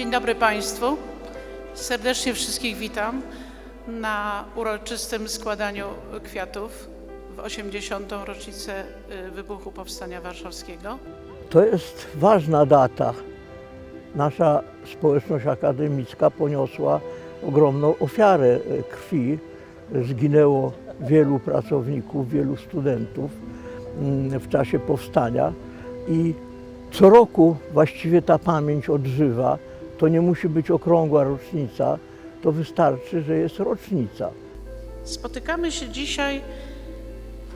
Dzień dobry Państwu. Serdecznie wszystkich witam na uroczystym składaniu kwiatów w 80. rocznicę y, wybuchu Powstania Warszawskiego. To jest ważna data. Nasza społeczność akademicka poniosła ogromną ofiarę e, krwi. Zginęło wielu pracowników, wielu studentów mm, w czasie powstania i co roku właściwie ta pamięć odżywa. To nie musi być okrągła rocznica, to wystarczy, że jest rocznica. Spotykamy się dzisiaj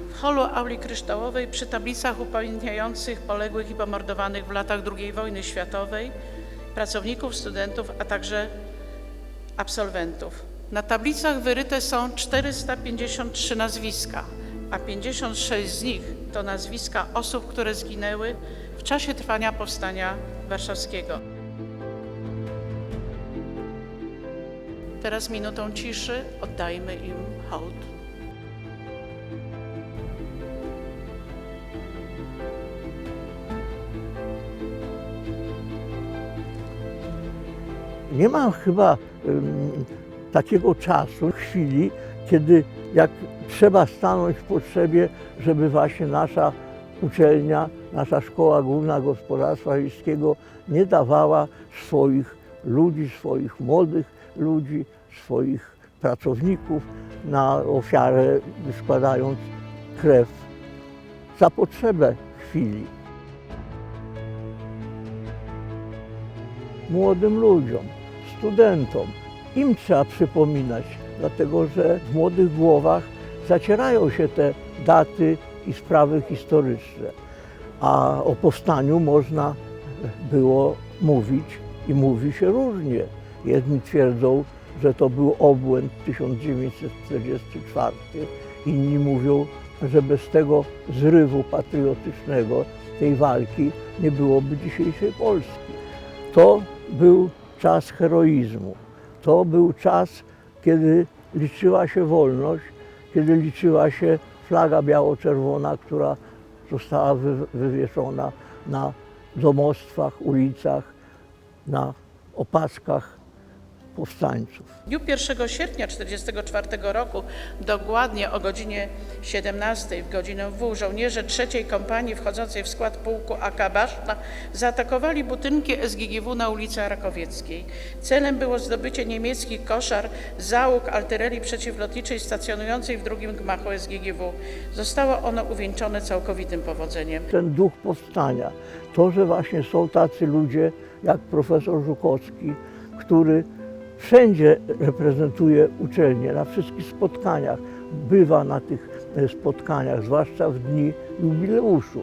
w holu auli kryształowej przy tablicach upamiętniających poległych i pomordowanych w latach II wojny światowej pracowników, studentów, a także absolwentów. Na tablicach wyryte są 453 nazwiska, a 56 z nich to nazwiska osób, które zginęły w czasie trwania Powstania Warszawskiego. Teraz minutą ciszy oddajmy im hołd. Nie ma chyba ym, takiego czasu, chwili, kiedy jak trzeba stanąć w potrzebie, żeby właśnie nasza uczelnia, nasza Szkoła Główna Gospodarstwa Wiejskiego nie dawała swoich ludzi, swoich młodych ludzi, swoich pracowników na ofiarę, składając krew za potrzebę chwili. młodym ludziom, studentom. Im trzeba przypominać, dlatego że w młodych głowach zacierają się te daty i sprawy historyczne. A o powstaniu można było mówić i mówi się różnie. Jedni twierdzą, że to był obłęd 1944, inni mówią, że bez tego zrywu patriotycznego, tej walki nie byłoby dzisiejszej Polski. To był czas heroizmu. To był czas, kiedy liczyła się wolność, kiedy liczyła się flaga biało-czerwona, która została wy, wywieszona na domostwach, ulicach, na opaskach powstańców. W dniu 1 sierpnia 1944 roku, dokładnie o godzinie 17 w godzinę W, żołnierze trzeciej kompanii wchodzącej w skład pułku AK Baszta zaatakowali budynki SGGW na ulicy Rakowieckiej. Celem było zdobycie niemieckich koszar załóg artylerii przeciwlotniczej stacjonującej w drugim gmachu SGGW. Zostało ono uwieńczone całkowitym powodzeniem. Ten duch powstania, to, że właśnie są tacy ludzie jak profesor Żukowski, który wszędzie reprezentuje uczelnię, na wszystkich spotkaniach, bywa na tych e, spotkaniach, zwłaszcza w dni jubileuszu.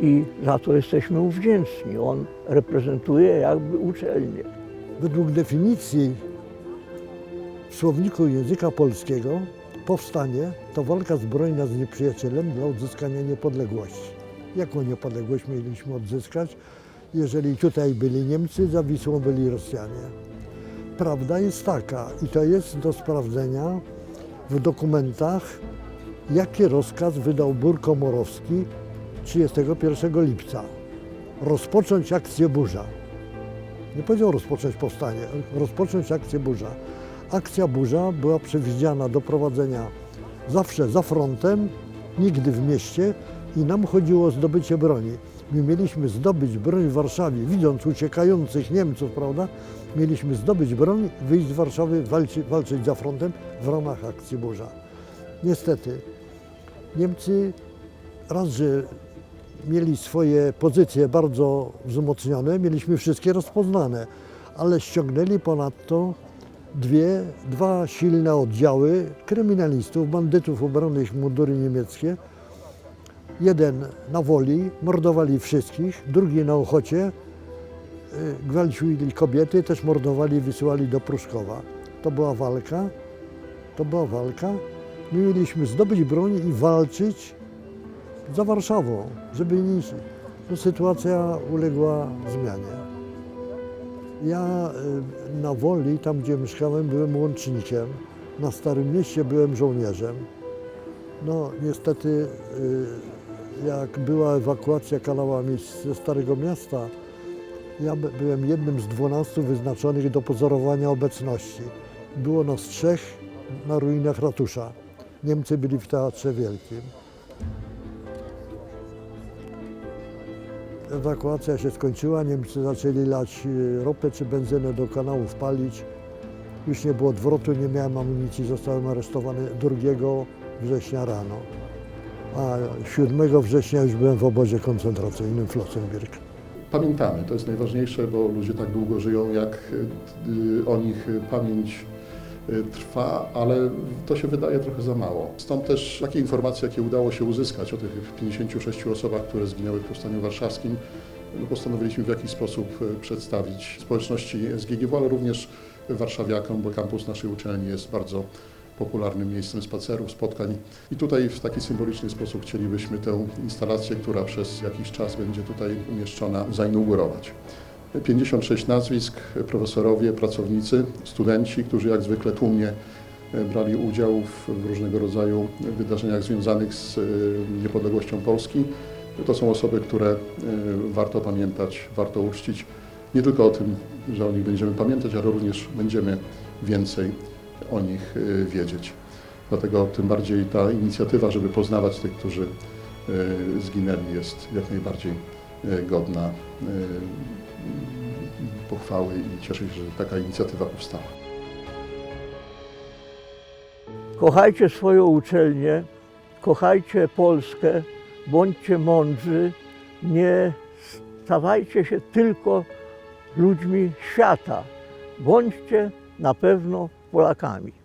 I za to jesteśmy mu wdzięczni. On reprezentuje jakby uczelnię. Według definicji w słowniku języka polskiego powstanie to walka zbrojna z nieprzyjacielem dla odzyskania niepodległości. Jaką niepodległość mieliśmy odzyskać, jeżeli tutaj byli Niemcy, za Wisłą byli Rosjanie? Prawda jest taka i to jest do sprawdzenia w dokumentach, jaki rozkaz wydał Bór Komorowski 31 lipca. Rozpocząć akcję burza. Nie powiedział rozpocząć powstanie, rozpocząć akcję burza. Akcja burza była przewidziana do prowadzenia zawsze za frontem, nigdy w mieście i nam chodziło o zdobycie broni. My mieliśmy zdobyć broń w Warszawie, widząc uciekających Niemców, prawda? Mieliśmy zdobyć broń, wyjść z Warszawy, walczy, walczyć za frontem w ramach akcji burza. Niestety, Niemcy raz, że mieli swoje pozycje bardzo wzmocnione, mieliśmy wszystkie rozpoznane, ale ściągnęli ponadto dwie, dwa silne oddziały kryminalistów, bandytów ubranych mundury niemieckie. Jeden na woli, mordowali wszystkich, drugi na ochocie, gwałcili kobiety, też mordowali, wysyłali do Pruszkowa. To była walka, to była walka. My mieliśmy zdobyć broń i walczyć za Warszawą, żeby nic. No, sytuacja uległa zmianie. Ja y, na Woli, tam gdzie mieszkałem, byłem łącznikiem. Na Starym Mieście byłem żołnierzem. No niestety, y, jak była ewakuacja kanałami ze Starego Miasta, Ja by- byłem jednym z 12 wyznaczonych do pozorowania obecności. Było nas trzech na ruinach ratusza. Niemcy byli w Teatrze Wielkim. Ewakuacja się skończyła, Niemcy zaczęli lać e, ropę czy benzynę do kanałów palić. Już nie było odwrotu, nie miałem amunicji, zostałem aresztowany 2 września rano. A 7 września już byłem w obozie koncentracyjnym Flossenbürg. Pamiętamy, to jest najważniejsze, bo ludzie tak długo żyją, jak y, o nich pamięć y, trwa, ale to się wydaje trochę za mało. Stąd też takie informacje, jakie udało się uzyskać o tych 56 osobach, które zginęły w Powstaniu Warszawskim, no postanowiliśmy w jakiś sposób y, przedstawić społeczności SGGW, ale również warszawiakom, bo kampus naszej uczelni jest bardzo popularnym miejscem spacerów, spotkań. I tutaj w taki symboliczny sposób chcielibyśmy tę instalację, która przez jakiś czas będzie tutaj umieszczona, zainaugurować. 56 nazwisk, profesorowie, pracownicy, studenci, którzy jak zwykle tłumnie e, brali udział w różnego rodzaju wydarzeniach związanych z e, niepodległością Polski. To są osoby, które e, warto pamiętać, warto uczcić. Nie tylko o tym, że o nich będziemy pamiętać, ale również będziemy więcej o nich y, wiedzieć. Dlatego tym bardziej ta inicjatywa, żeby poznawać tych, którzy y, zginęli, jest jak najbardziej y, godna pochwały i cieszę się, że taka inicjatywa powstała. Kochajcie swoją uczelnię, kochajcie Polskę, bądźcie mądrzy, nie stawajcie się tylko ludźmi świata. Bądźcie na pewno world economy.